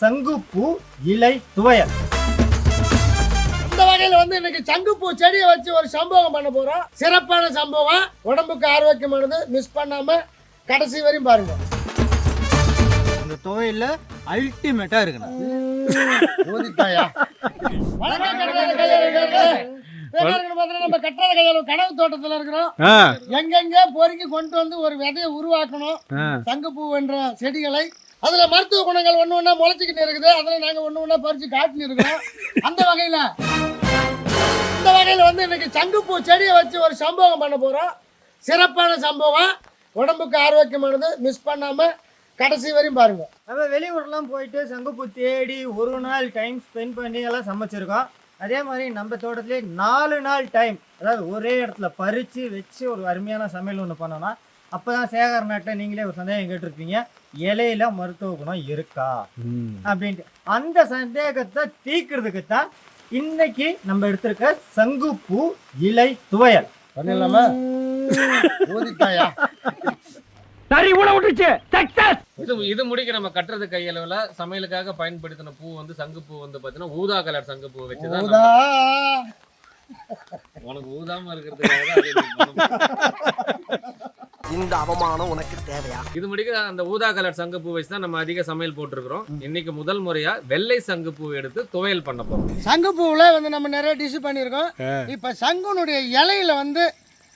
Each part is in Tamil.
சங்குப்பூ இலை துவையல் இந்த வகையில வந்து இன்னைக்கு சங்குப்பூ செடியை வச்சு ஒரு சம்பவம் பண்ண போறோம் சிறப்பான சம்பவம் உடம்புக்கு ஆரோக்கியமானது மிஸ் பண்ணாம கடைசி வரையும் பாருங்க இந்த துவையல்ல அல்டிமேட்டா இருக்குண்ணா நம்ம கட்டுறது கையாளு கனவு தோட்டத்துல இருக்கிறோம். எங்கெங்க பொறுக்கி கொண்டு வந்து ஒரு விதையை உருவாக்கணும். சங்குப்பூ என்ற செடிகளை. அதுல மருத்துவ குணங்கள் ஒண்ணு ஒண்ணா முளைச்சிக்கிட்டு இருக்குது. அதுல நாங்க ஒண்ணு ஒண்ணா பறிச்சு காட்டின்னு இருக்கிறோம் அந்த வகையில இந்த வகையில வந்து இன்னைக்கு சங்குப்பூ செடியை வச்சு ஒரு சம்பவம் பண்ண போறோம். சிறப்பான சம்பவம். உடம்புக்கு ஆரோக்கியமானது. மிஸ் பண்ணாம கடைசி வரையும் பாருங்க. நம்ம வெளியூர்லாம் போயிட்டு சங்குப்பூ தேடி ஒரு நாள் டைம் ஸ்பெண்ட் பண்ணி எல்லாம் சமைச்சிருக்கோம். அதே மாதிரி நம்ம தோட்டத்திலே நாலு நாள் டைம் அதாவது ஒரே இடத்துல பறித்து வச்சு ஒரு அருமையான சமையல் ஒன்று பண்ணோம்னா அப்போ தான் சேகர் நாட்டை நீங்களே ஒரு சந்தேகம் கேட்டிருப்பீங்க. இலையில மருத்துவ குணம் இருக்கா? அப்படின்ட்டு. அந்த சந்தேகத்தை தீர்க்கிறதுக்கு தான் இன்னைக்கு நம்ம எடுத்திருக்க சங்குப்பூ இலை துவையல். பண்ணிடலாமா ஊதித்தாயா இது இது முடிக்க நம்ம கட்டுறது கையளவுல சமையலுக்காக பயன்படுத்தின பூ வந்து சங்கு பூ வந்து பாத்தீங்கன்னா ஊதா கலர் சங்கு பூ வச்சுதான் உனக்கு ஊதாம இருக்கிறதுக்காக. இந்த அவமானம் உனக்கு தேவையா? இது முடிக்க அந்த ஊதா கலர் சங்கு பூ வச்சு தான் நம்ம அதிக சமையல் போட்டிருக்கிறோம். இன்னைக்கு முதல் முறையா வெள்ளை சங்கு பூ எடுத்து துவையல் பண்ண போறோம். சங்குப்பூவில் வந்து நம்ம நிறைய டிஷ் பண்ணியிருக்கோம். இப்போ சங்குனுடைய இலையில வந்து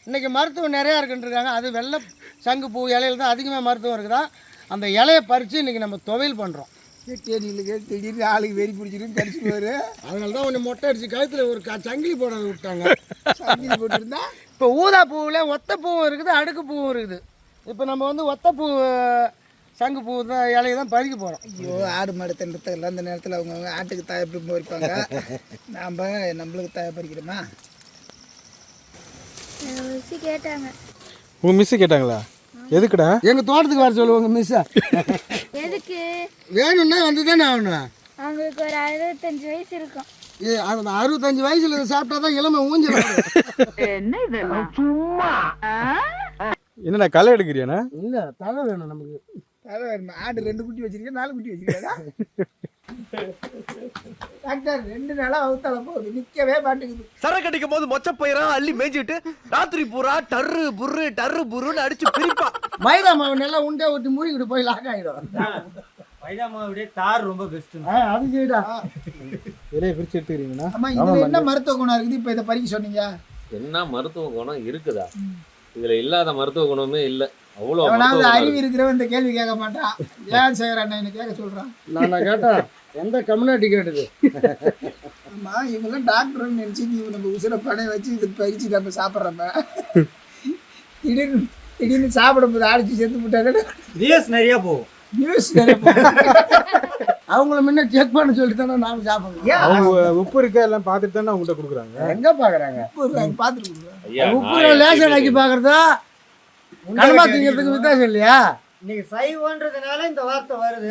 இன்னைக்கு மருத்துவம் நிறையா இருக்குன்றிருக்காங்க அது வெள்ளை சங்குப்பூ இலையில தான் அதிகமாக மருத்துவம் இருக்குதா? அந்த இலையை பறித்து இன்னைக்கு நம்ம துவையல் பண்ணுறோம் தேனியிலுக்கு திடீர்னு ஆளுக்கு வெறி பிடிச்சிருந்து கடிச்சிட்டு அதனால தான் ஒன்று மொட்டை அடிச்சு கழுத்தில் ஒரு க சங்கிலி போடாத விட்டாங்க. சங்கிலி போட்டுருந்தா? இப்போ ஊதா பூவில் ஒத்த பூவும் இருக்குது அடுக்கு பூவும் இருக்குது. இப்போ நம்ம வந்து ஒத்த பூ சங்குப்பூ தான் இலையை தான் பறிக்க போகிறோம் ஐயோ ஆடு மாடு தின்றதுக்கெல்லாம் அந்த நேரத்தில் அவங்க ஆட்டுக்கு தாய பறிப்பாங்க நாம் நம்மளுக்கு தாய பறிக்கிறோமா மிஸ்ஸு கேட்டாங்க. உங்க மிஸ் கேட்டாங்களா? எதுக்குடா? எங்கள் தோட்டத்துக்கு வர சொல்லுவாங்க மிஸ்ஸா. எதுக்கு? வேணும்னா வந்து தானே ஆகணும். அவங்களுக்கு ஒரு அறுபத்தஞ்சு வயசு இருக்கும். ஏ, அந்த அறுபத்தஞ்சு வயசுல இதை சாப்பிட்டா தான் இளமை ஊஞ்சல் என்னடா களை எடுக்கிறியாண்ணா? இல்லை தலை வேணும் நமக்கு. அதான் வேணுமா? ஆடு ரெண்டு குட்டி வச்சிருக்கேன் நாலு குட்டி வச்சிருக்கா டாக்டர் ரெண்டு நாளாக அவுத்தால போகுது. நிற்கவே மாட்டேங்குது. சரக்கு அடிக்கும் போது மொச்ச பயிரா அள்ளி மேய்ஞ்சிட்டு ராத்திரி பூரா டர்ரு புர்ரு டர்ரு புர்ருன்னு அடிச்சு பிரிப்பா. மைதா மாவு நல்லா உண்டை ஊற்றி மூடிக்கிட்டு போய் லாக் ஆகிடும் மைதா மாவுடைய தார் ரொம்ப பெஸ்ட்டு ஆ அது சரிடா இலையை பிரிச்சு எடுத்துக்கிறீங்கண்ணா அம்மா இதுல என்ன மருத்துவ குணம் இருக்குது? இப்போ இதை பறிக்க சொன்னீங்க. என்ன மருத்துவ குணம் இருக்குதா? இதுல இல்லாத மருத்துவ குணமே இல்ல. மருத்துவ குணம். அறிவு இருக்கிறவன் இந்த கேள்வி கேட்க மாட்டான். ஏன் சேகர் அண்ணன் என்ன கேட்க சொல்றான்? நான் நான் கேட்டேன் எந்த கம்யூனிட்டி கேட்டது? ஆமா இவங்கெல்லாம் டாக்டர்னு நினைச்சு நீ நம்ம உசுர பணைய வச்சு இது பறிச்சு நம்ம சாப்பிட்றப்ப திடீர்னு திடீர்னு சாப்பிடும்போது அடிச்சு செத்து போட்டாரு வியூஸ் நிறைய போகும் நியூஸ் அவங்கள முன்ன செக் பண்ண சொல்லிட்டு தானே நாம சாப்பிடணும். அவங்க உப்பு இருக்கா எல்லாம் பார்த்துட்டு தானே உங்கள்கிட்ட கொடுக்குறாங்க? எங்க பாக்குறாங்க பார்த்துட்டு ஐயா, உப்பு லேசன் ஆக்கி பாக்குறதா கனமா திங்கிறதுக்கு வித்தியாசம் இல்லையா? இன்னைக்கு சைவன்றதுனால இந்த வார்த்தை வருது.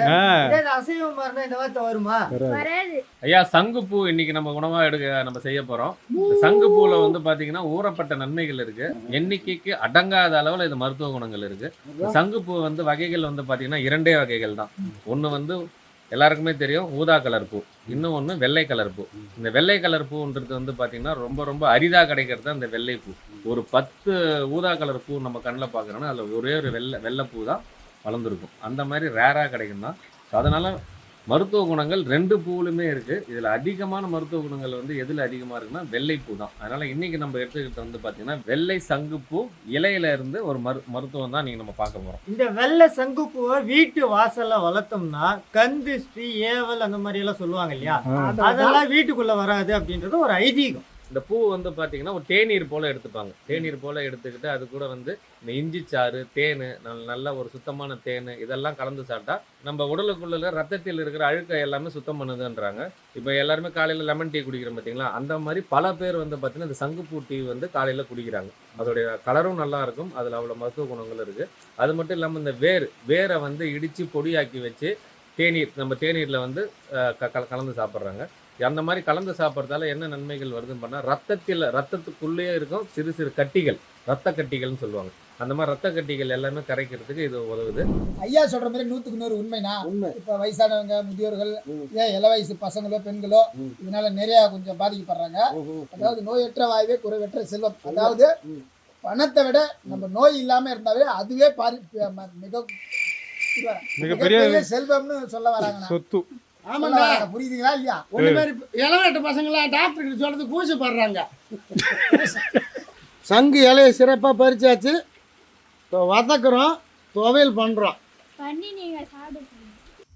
அசைவமா இருந்தா இந்த வார்த்தை வருமா? வராது. ஐயா சங்குப்பூ இன்னைக்கு நம்ம உணவா எடுக்க நம்ம செய்ய போறோம். சங்குப்பூல வந்து பாத்தீங்கன்னா ஊறப்பட்ட நன்மைகள் இருக்கு. எண்ணிக்கைக்கு அடங்காத அளவுல இது மருத்துவ குணங்கள் இருக்கு. சங்குப்பூ வந்து வகைகள் வந்து பாத்தீங்கன்னா இரண்டே வகைகள் தான். ஒண்ணு வந்து எல்லாருக்குமே தெரியும். ஊதா கலர் பூ. இன்னும் ஒன்று வெள்ளை கலர் பூ. இந்த வெள்ளை கலர் பூன்றது வந்து பார்த்திங்கன்னா ரொம்ப ரொம்ப அரிதா கிடைக்கிறது அந்த வெள்ளை பூ. ஒரு பத்து ஊதா கலர் பூ நம்ம கண்ணில் பார்க்குறோன்னா அதில் ஒரே ஒரு வெள்ளை வெள்ளை பூ தான் வளர்ந்துருக்கும். அந்த மாதிரி ரேராக கிடைக்கும் தான் ஸோ அதனால் மருத்துவ குணங்கள் ரெண்டு பூவிலுமே இருக்கு. இதுல அதிகமான மருத்துவ குணங்கள் வந்து எதுல அதிகமா இருக்குன்னா வெள்ளை பூ தான். அதனால இன்னைக்கு நம்ம எடுத்துக்கிட்டு வந்து பாத்தீங்கன்னா வெள்ளை சங்குப்பூ இலையில இருந்து ஒரு மரு மருத்துவம் தான் நீங்க நம்ம பார்க்க போறோம். இந்த வெள்ளை சங்குப்பூவை வீட்டு வாசல்ல வளர்த்தோம்னா கந்திஷ்டி ஏவல் அந்த மாதிரி எல்லாம் சொல்லுவாங்க இல்லையா? அதெல்லாம் வீட்டுக்குள்ள வராது அப்படின்றது ஒரு ஐதீகம். இந்த பூ வந்து பார்த்தீங்கன்னா ஒரு தேநீர் போல் எடுத்துப்பாங்க. தேநீர் போல் எடுத்துக்கிட்டு அது கூட வந்து இந்த இஞ்சி சாறு தேன் நல்ல- நல்ல ஒரு சுத்தமான தேன் இதெல்லாம் கலந்து சாப்பிட்டா நம்ம உடலுக்குள்ள ரத்தத்தில் இருக்கிற அழுக்கை எல்லாமே சுத்தம் பண்ணுதுன்றாங்க. இப்போ எல்லாருமே காலையில் லெமன் டீ குடிக்கிறோம் பார்த்தீங்களா அந்த மாதிரி பல பேர் வந்து பார்த்தீங்கன்னா இந்த சங்குப்பூ டீ வந்து காலையில் குடிக்கிறாங்க. அதோடைய கலரும் நல்லா இருக்கும். அதில் அவ்வளோ மருத்துவ குணங்கள் இருக்குது அது மட்டும் இல்லாமல் இந்த வேர் வேரை வந்து இடித்து பொடியாக்கி வச்சு தேநீர் நம்ம தேநீரில் வந்து க- கல- கலந்து சாப்பிட்றாங்க. அந்த மாதிரி கலந்து சாப்பிட்றதால என்ன நன்மைகள் வருதுன்னு பண்ணால் ரத்தத்தில் ரத்தத்துக்குள்ளேயே இருக்கும் சிறு சிறு கட்டிகள் ரத்த கட்டிகள்னு சொல்லுவாங்க. அந்த மாதிரி ரத்த கட்டிகள் எல்லாமே கரைக்கிறதுக்கு இது உதவுது. ஐயா சொல்ற மாதிரி நூத்துக்கு நூறு உண்மைனா உண்மை. இப்ப வயசானவங்க முதியோர்கள். ஏன் இள வயசு பசங்களோ பெண்களோ. இதனால நிறைய கொஞ்சம் பாதிக்கப்படுறாங்க. அதாவது நோயற்ற வாய்வே குறைவற்ற செல்வம். அதாவது. பணத்தை விட நம்ம நோய் இல்லாம இருந்தாவே அதுவே பாதி மிக மிகப்பெரிய செல்வம்னு சொல்ல வராங்க சொத்து. ஆமாண்டா. புரியுதுங்களா இல்லையா? ஒண்ணு மாதிரி இளவட்ட பசங்களாம் டாக்டர் சொல்றது கூச்சப்படுறாங்க சங்கு இலையை சிறப்பாக பறிச்சாச்சு. வதக்குறோம் துவையல் பண்ணுறோம் பண்ணி நீங்க சாப்பிடுங்க.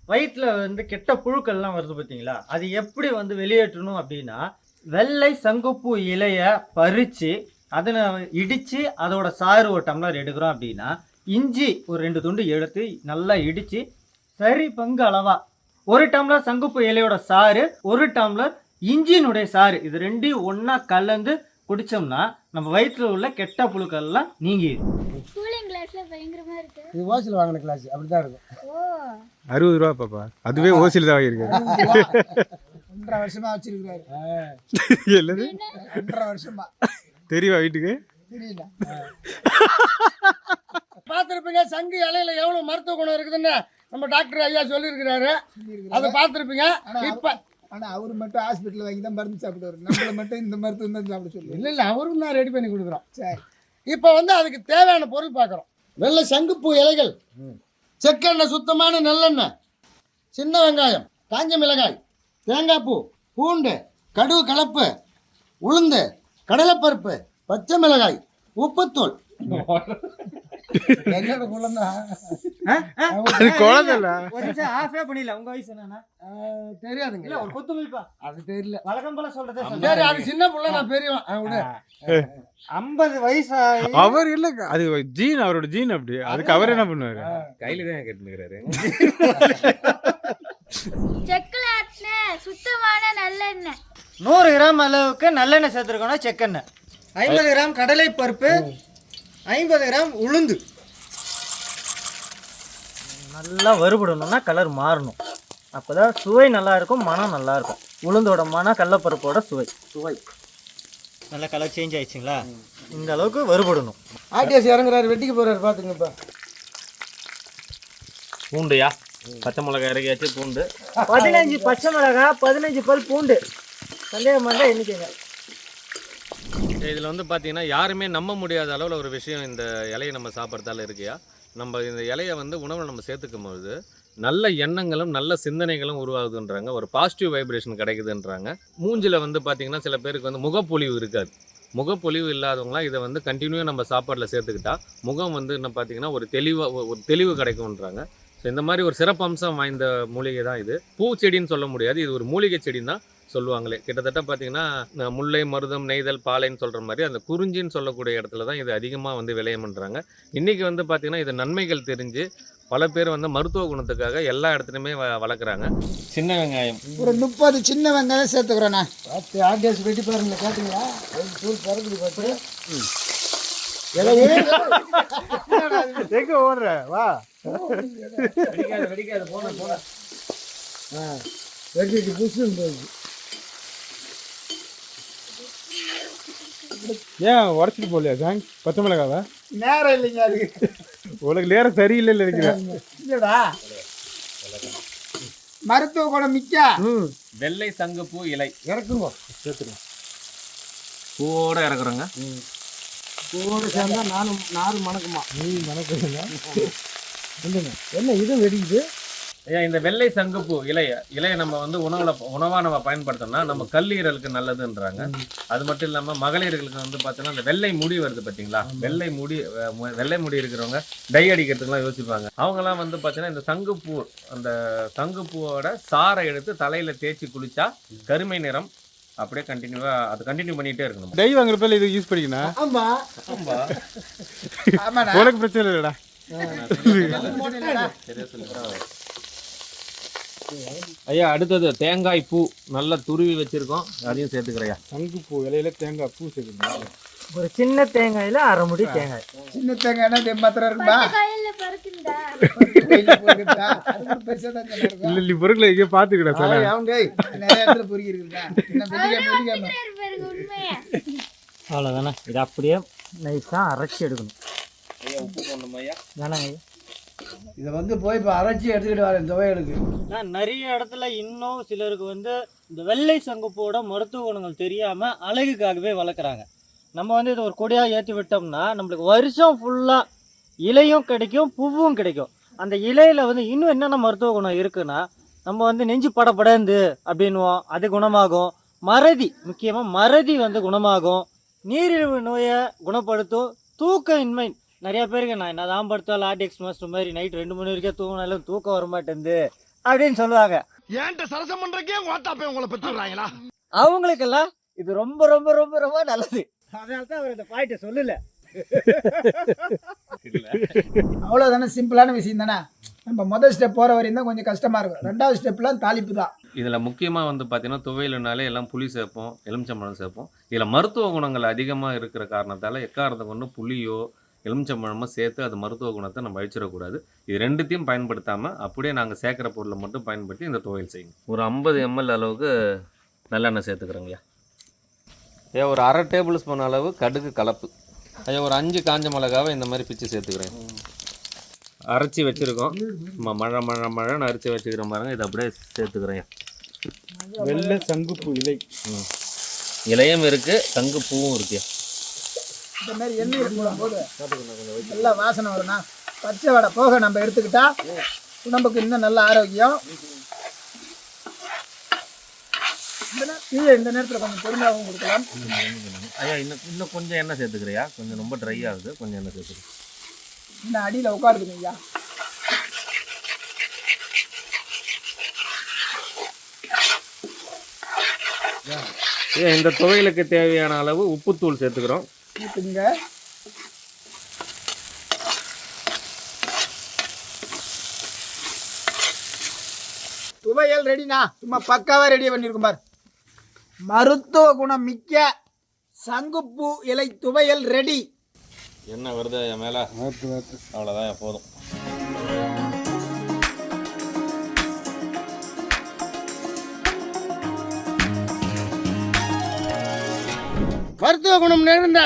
வயிற்றுல வந்து கெட்ட புழுக்கள்லாம் வருது பார்த்தீங்களா அது எப்படி வந்து வெளியேற்றணும் அப்படின்னா வெள்ளை சங்குப்பூ இலைய பறித்து அதை இடித்து அதோட சாறு ஒரு டம்ளர் எடுக்கிறோம் அப்படின்னா இஞ்சி ஒரு ரெண்டு துண்டு எடுத்து நல்லா இடித்து சரி பங்கு அளவா ஒரு டம்ளர் சங்குப்பூ இலையோட சாறு ஒரு டம்ளர் இஞ்சியினுடைய சாறு. இது ரெண்டையும் ஒன்றா கலந்து குடித்தோம்னா நம்ம வயிற்றில் உள்ள கெட்ட புழுக்கள்லாம் நீங்கிடும் கூலிங் கிளாஸ்ல பயங்கரமா இருக்கு. இது ஓசில் வாங்கின கிளாஸ். அப்படி தான் இருக்கும். ஓ. அறுபது ரூபா பாப்பா. அதுவே ஓசியில் தான் வாங்கியிருக்காரு. ஒன்றரை வருஷமா வச்சிருக்கிறாரு. எல்லாது ஒன்றரை வருஷமா. தெரியுமா வீட்டுக்கு? தெரியல. பார்த்துருப்பீங்க சங்கு இலையில எவ்வளோ மருத்துவ குணம் இருக்குதுன்னு? நம்ம டாக்டர் ஐயா சொல்லியிருக்கிறாரு. அதை பார்த்துருப்பீங்க. இப்போ ஆனா அவர் மட்டும் ஹாஸ்பிட்டல் வாங்கி தான் மருந்து சாப்பிடுவாரு நம்மள மட்டும் இந்த மருத்துவம் தான் சாப்பிட சொல்லுவாரு இல்லை இல்லை அவரும் தான் ரெடி பண்ணி கொடுக்குறோம். சரி. இப்போ வந்து அதுக்கு தேவையான பொருள் பார்க்குறோம். வெள்ளை சங்குப்பூ இலைகள். செக்கெண்ணெய் சுத்தமான நல்லெண்ணெய். சின்ன வெங்காயம் காஞ்ச மிளகாய் தேங்காய் பூ பூண்டு கடுகு கலப்பு உளுந்து கடலைப்பருப்பு பச்சை மிளகாய் உப்புத்தூள். என்னோட குழந்தை அது குழந்தை இல்ல ஒரு நிமிஷம் ஆஃபே பண்ணிடல. உங்க வயசு என்னன்னா? தெரியாதுங்க. இல்ல ஒரு குத்து மதிப்பா அது தெரியல. வழக்கம் போல சொல்றதே சரி அது சின்ன புள்ள நான் பெரியவன். ஐம்பது வயசாகி அவர் இல்ல அது ஜீன் அவரோட ஜீன் அப்படி. அதுக்கு அவர் என்ன பண்ணுவாரு? கையில தான் கேட்டுக்கிறாரு சுத்தமான நல்லெண்ணெய். நூறு கிராம் அளவுக்கு நல்லெண்ணெய் சேர்த்துருக்கோம்னா செக்கெண்ணெய். ஐம்பது கிராம் கடலை பருப்பு ஐம்பது கிராம் உளுந்து. நல்லா வறுபடணும்னா கலர் மாறணும். அப்போதான் சுவை நல்லா இருக்கும் மனம் நல்லா இருக்கும். உளுந்தோட மனம் கடலப்பருப்போட சுவை. சுவை. நல்லா கலர் சேஞ்ச் ஆயிடுச்சுங்களா? இந்த அளவுக்கு வறுபடணும். ஆர்டிஎஸ் இறங்குறாரு வெட்டிக்கு போறாரு பாத்துங்க இப்ப பூண்டுயா? பச்சை மிளகாய் இறக்கியாச்சு பூண்டு. பதினஞ்சு பச்சை மிளகாய் பதினஞ்சு பல் பூண்டு. சந்தேகமாக இருந்தால் எண்ணிக்கங்க. இதில் வந்து பார்த்தீங்கன்னா யாருமே நம்ப முடியாத அளவில் ஒரு விஷயம் இந்த இலையை நம்ம சாப்பிட்றதால இருக்கியா? நம்ம இந்த இலையை வந்து உணவில் நம்ம சேர்த்துக்கும் பொழுது நல்ல எண்ணங்களும் நல்ல சிந்தனைகளும் உருவாகுதுன்றாங்க. ஒரு பாசிட்டிவ் வைப்ரேஷன் கிடைக்குதுன்றாங்க. மூஞ்சில் வந்து பார்த்தீங்கன்னா சில பேருக்கு வந்து முகப்பொலிவு இருக்காது. முகப்பொலிவு இல்லாதவங்களாம் இதை வந்து கண்டினியூவாக நம்ம சாப்பாட்டில் சேர்த்துக்கிட்டா முகம் வந்து என்ன பார்த்தீங்கன்னா ஒரு தெளிவாக ஒரு தெளிவு கிடைக்கும்ன்றாங்க. ஸோ இந்த மாதிரி ஒரு சிறப்பம்சம் வாய்ந்த மூலிகை தான் இது. பூச்செடின்னு சொல்ல முடியாது. இது ஒரு மூலிகை செடி தான் சொல்லுவாங்களே. கிட்டத்தட்ட பார்த்தீங்கன்னா முல்லை மருதம் நெய்தல் பாலைன்னு சொல்கிற மாதிரி அந்த குறிஞ்சின்னு சொல்லக்கூடிய இடத்துல தான் இது அதிகமாக வந்து விளையம் பண்ணுறாங்க இன்றைக்கி வந்து பார்த்திங்கன்னா இது நன்மைகள் தெரிஞ்சு பல பேர் வந்து மருத்துவ குணத்துக்காக எல்லா இடத்துலையுமே வ வளர்க்குறாங்க. சின்ன வெங்காயம். ஒரு முப்பது சின்ன வெங்காயம் சேர்த்துக்கிறோண்ணா. பார்த்து ஆர்டிஎஸ் வெட்டி பாருங்க கேட்டீங்களா? தூள் பறக்குது பார்த்து. இலையே எங்க ஓடுற? வா. வெடிக்காது வெடிக்காது போன போன வெட்டிட்டு புஷுன்னு போகுது. ஏன் உடச்சிட்டு போகலையா ஜாங்? பச்சை மிளகாவா? நேரம் இல்லைங்க அதுக்கு உனக்கு நேரம் சரியில்லை நினைக்கிறேன். இல்லடா. மருத்துவ குணம் மிக்க. ம். வெள்ளை சங்குப்பூ இலை. இறக்குங்க. சேர்த்துருங்க பூவோட இறக்குறோங்க. கூட சேர்ந்தா நானும் நாரும் மணக்குமா. நீ மணக்குங்க என்ன இது வெடிக்குது? ஐயா இந்த வெள்ளை சங்குப்பூ இலைய இலையை நம்ம வந்து உணவுல உணவா நம்ம பயன்படுத்தோம்னா நம்ம கல்லீரலுக்கு நல்லதுன்றாங்க. அது மட்டும் இல்லாம மகளிர்களுக்கு வந்து பார்த்தீங்கன்னா அந்த வெள்ளை முடி வருது பாத்தீங்களா? வெள்ளை முடி வெள்ளை முடி இருக்கிறவங்க டை அடிக்கிறதுக்குலாம் யோசிப்பாங்க. அவங்கலாம் வந்து பார்த்தீங்கன்னா இந்த சங்குப்பூ அந்த சங்குப்பூவோட சாறை எடுத்து தலையில தேய்ச்சி குளிச்சா கருமை நிறம் அப்படியே கண்டினியூவா அது கண்டினியூ பண்ணிட்டே இருக்கணும் டை வாங்குற பேர்ல இது யூஸ் பண்ணிக்கணும்? ஆமா. ஆமாண்ணா உனக்கு பிரச்சனை இல்லைடா. ஐயா அடுத்தது தேங்காய் பூ. நல்லா துருவி வச்சிருக்கோம். அதையும் சேர்த்துக்கிறையா சங்கு பூ இலையில தேங்காய் பூ சேர்க்கணும் ஒரு சின்ன தேங்காயில் அரை முடி தேங்காய். சின்ன தேங்காய்னா தெம்மாத்திரம் இருக்குமா. இல்ல நீ பொருட்களை எங்கேயோ பாத்துக்கிட சார். நிறைய இடத்துல பொறுக்கி அவ்வளோதானே இது அப்படியே நைஸாக அரைச்சி எடுக்கணும். போடணுமா ஐயா? வேணாங்க இதை வந்து போய் இப்போ அரைச்சி எடுத்துக்கிட்டு வரேன் துவையலுக்கு. நான் நிறைய இடத்துல இன்னும் சிலருக்கு வந்து இந்த வெள்ளை சங்குப்போட மருத்துவ குணங்கள் தெரியாமல் அழகுக்காகவே வளர்க்குறாங்க. நம்ம வந்து இதை ஒரு கொடியாக ஏற்றி விட்டோம்னா நம்மளுக்கு வருஷம் ஃபுல்லாக இலையும் கிடைக்கும் பூவும் கிடைக்கும். அந்த இலையில் வந்து இன்னும் என்னென்ன மருத்துவ குணம் இருக்குன்னா நம்ம வந்து நெஞ்சு படபடந்து அப்படின்வோம் அது குணமாகும். மறதி முக்கியமாக மறதி வந்து குணமாகும். நீரிழிவு நோயை குணப்படுத்தும் தூக்க இன்மை நிறைய பேருக்கு நான் என்னதான் படுத்தாலும் லாட்டிக்ஸ் மாஸ்டர் மாதிரி நைட் ரெண்டு மணி வரைக்கும் தூங்கினாலும் தூக்கம் வர மாட்டேங்குது அப்படின்னு சொல்லுவாங்க. ஏன்ட்ட சரசம் பண்றக்கே ஓட்டாப்பே உங்களை பெற்றுறாங்களா அவங்களுக்கெல்லாம் இது ரொம்ப ரொம்ப ரொம்ப ரொம்ப நல்லது. அதனால தான் அவர் இந்த பாயிண்ட்டை சொல்லல. அவ்வளோதானே சிம்பிளான விஷயம் தானே? நம்ம முதல் ஸ்டெப் போகிற வரையும் தான் கொஞ்சம் கஷ்டமாக இருக்கும். ரெண்டாவது ஸ்டெப்லாம் தாளிப்பு தான். இதில் முக்கியமாக வந்து பார்த்தீங்கன்னா துவையலுனாலே எல்லாம் புளி சேர்ப்போம் எலுமிச்சம்பழம் சேர்ப்போம். இதில் மருத்துவ குணங்கள் அதிகமாக இருக்கிற காரணத்தால் எக்காரணத்தை கொண்டு புளியோ எலுமிச்சம்பழமோ சேர்த்து அது மருத்துவ குணத்தை நம்ம அழிச்சிடக்கூடாது. இது ரெண்டுத்தையும் பயன்படுத்தாமல் அப்படியே நாங்கள் சேர்க்குற பொருளை மட்டும் பயன்படுத்தி இந்த துவையல் செய்யுங்க. ஒரு ஐம்பது எம்எல் அளவுக்கு நல்லெண்ணெய் சேர்த்துக்கிறோங்கய்யா. ஐயா ஒரு அரை டேபிள் ஸ்பூன் அளவு கடுகு கலப்பு. ஐயா ஒரு அஞ்சு காஞ்ச மிளகாவை இந்த மாதிரி பிச்சு சேர்த்துக்கிறேன். அரைச்சி வச்சுருக்கோம். சும்மா மழை மழை மழைன்னு அரைச்சி வச்சுக்கிறோம் பாருங்க. இதை அப்படியே சேர்த்துக்கிறேன். வெள்ளை சங்குப்பூ இலை. இலையும் இருக்கு சங்கு பூவும் இருக்கு. இந்த மாதிரி எண்ணெய் போது நல்லா வாசனை வரும்னா பச்சை வடை போக நம்ம எடுத்துக்கிட்டா உடம்புக்கு இன்னும் நல்ல ஆரோக்கியம். கீழே இந்த நேரத்தில் கொஞ்சம் பொறுமையாகவும் கொடுக்கலாம். ஐயா இன்னும் இன்னும் கொஞ்சம் எண்ணெய் சேர்த்துக்கிறியா? கொஞ்சம் ரொம்ப ட்ரை ஆகுது கொஞ்சம் எண்ணெய் சேர்த்துக்கிறேன். இந்த அடியில் உட்காருதுங்க ஐயா. ஐயா இந்த துவையலுக்கு தேவையான அளவு உப்புத்தூள் சேர்த்துக்கிறோம். ஊற்றுங்க துவையல் ரெடினா சும்மா பக்காவாக ரெடி பண்ணியிருக்கும் பார். மருத்துவ குணம் மிக்க சங்குப்பூ இலை துவையல் ரெடி என்ன வருது என் மேலே? அவ்வளோதான் போதும். மருத்துவ குணம் நிறைந்த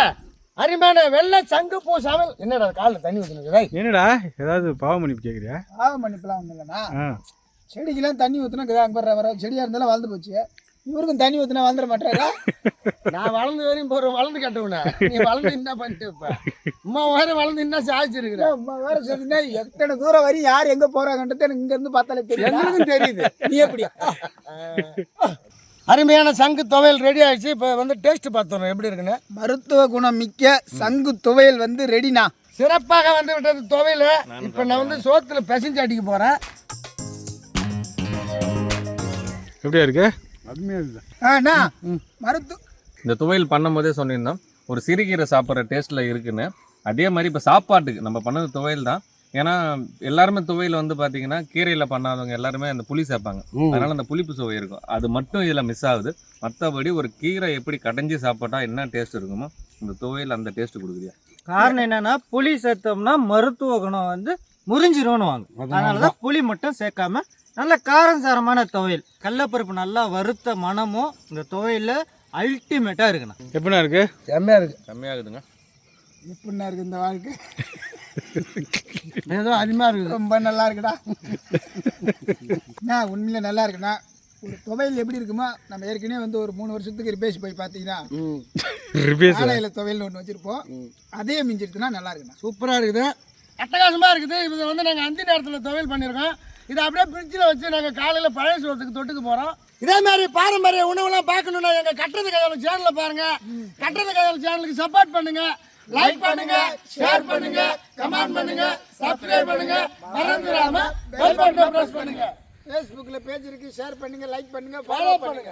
அருமையான வெள்ளை சங்குப்பூ சமையல் என்னடா காலில் தண்ணி ஊற்றுனுக்குதா என்னடா ஏதாவது பாவம் மன்னிப்பு கேட்குறியா பாவம் பண்ணிப்பலாம் ஒன்றும் இல்லைண்ணா. செடிக்கெல்லாம் தண்ணி ஊற்றினா அங்கே வர வர செடியாக இருந்தாலும் வளர்ந்து போச்சு. இவருக்கும் தண்ணி ஊற்றினா வளர்ந்துட மாட்டாரா? நான் வளர்ந்து வரையும் போகிற வளர்ந்து கட்டுவேண்ணா. நீ வளர்ந்து என்ன பண்ணிட்டு இப்ப அம்மா வேற வளர்ந்து என்ன சாதிச்சிருக்கிற? அம்மா வேற சொல்லினா எத்தனை தூரம் வரையும் யார் எங்கே போகிறாங்கன்றது எனக்கு இங்கேருந்து பார்த்தாலே தெரியும் எங்களுக்கும் தெரியுது. நீ எப்படியா அருமையான சங்கு துவையல் ரெடி ஆயிடுச்சு. இப்போ வந்து டேஸ்ட் பார்த்துறோம் எப்படி இருக்குன்னு? மருத்துவ குணம் மிக்க சங்கு துவையல் வந்து ரெடினா சிறப்பாக வந்து விட்டது துவையல். இப்போ நான் வந்து சோத்துல பிசைஞ்சு அடிக்க போகிறேன் எப்படியா இருக்கு? அருமையாக இல்லை ஆண்ணா மருத்துவ இந்த துவையல் பண்ணும்போதே சொல்லியிருந்தோம் ஒரு சிறுகீரை சாப்பிட்ற டேஸ்ட்டில் இருக்குன்னு. அதே மாதிரி இப்போ சாப்பாட்டுக்கு நம்ம பண்ணது துவையல் தான். ஏன்னா எல்லாருமே துவையல் வந்து பார்த்தீங்கன்னா கீரையில் பண்ணாதவங்க எல்லாருமே அந்த புளி சேர்ப்பாங்க அதனால அந்த புளிப்பு சுவை இருக்கும். அது மட்டும் இதில் மிஸ் ஆகுது. மற்றபடி ஒரு கீரை எப்படி கடைஞ்சி சாப்பிட்டா என்ன டேஸ்ட் இருக்குமோ இந்த துவையல் அந்த டேஸ்ட் கொடுக்குதியா. காரணம் என்னன்னா புளி சேர்த்தோம்னா மருத்துவ குணம் வந்து முறிஞ்சிரும்னு வாங்க. அதனால தான் புளி மட்டும் சேர்க்காம நல்ல காரம் சாரமான துவையல். கடலப்பருப்பு நல்லா வறுத்த மணமும் இந்த துவையல்ல அல்டிமேட்டா இருக்குண்ணா எப்படிண்ணா இருக்கு? செம்மையாக இருக்கு. கம்மியாகுதுங்க எப்படின்னா இருக்கு இந்த வாழ்க்கை? ஏதோ அதிகமாக இருக்குது. ரொம்ப நல்லா இருக்குடா. நான் உண்மையில நல்லா இருக்குண்ணா ஒரு துவையல் எப்படி இருக்குமோ நம்ம ஏற்கனவே வந்து ஒரு மூணு வருஷத்துக்கு ரிப்பேஸ் போய் பார்த்தீங்கன்னா ரிப்பேஸ் ஆலையில் துவையல் ஒன்று வச்சுருப்போம். அதே மிஞ்சிடுச்சுன்னா நல்லா இருக்குண்ணா சூப்பராக இருக்குது. அட்டகாசமாக இருக்குது. இது வந்து நாங்கள் அந்தி நேரத்தில் துவையல் பண்ணியிருக்கோம். இதை அப்படியே ஃப்ரிட்ஜில் வச்சு நாங்கள் காலையில் பழைய சோத்துக்கு தொட்டுக்கு போகிறோம் இதே மாதிரி பாரம்பரிய உணவுலாம் பார்க்கணுன்னா எங்கள் கட்டுறது கையாளு சேனலை பாருங்க. கட்டுறது கையாளு சேனலுக்கு சப்போர்ட் பண்ணுங்க. லைக் பண்ணுங்க ஷேர் பண்ணுங்க கமெண்ட் பண்ணுங்க சப்ஸ்கிரைப் பண்ணுங்க. மறந்துடாம பெல் பட்டனை பிரஸ் பண்ணுங்க. ஃபேஸ்புக்கில் பேஜ் இருக்கு ஷேர் பண்ணுங்க லைக் பண்ணுங்க ஃபாலோ பண்ணுங்க.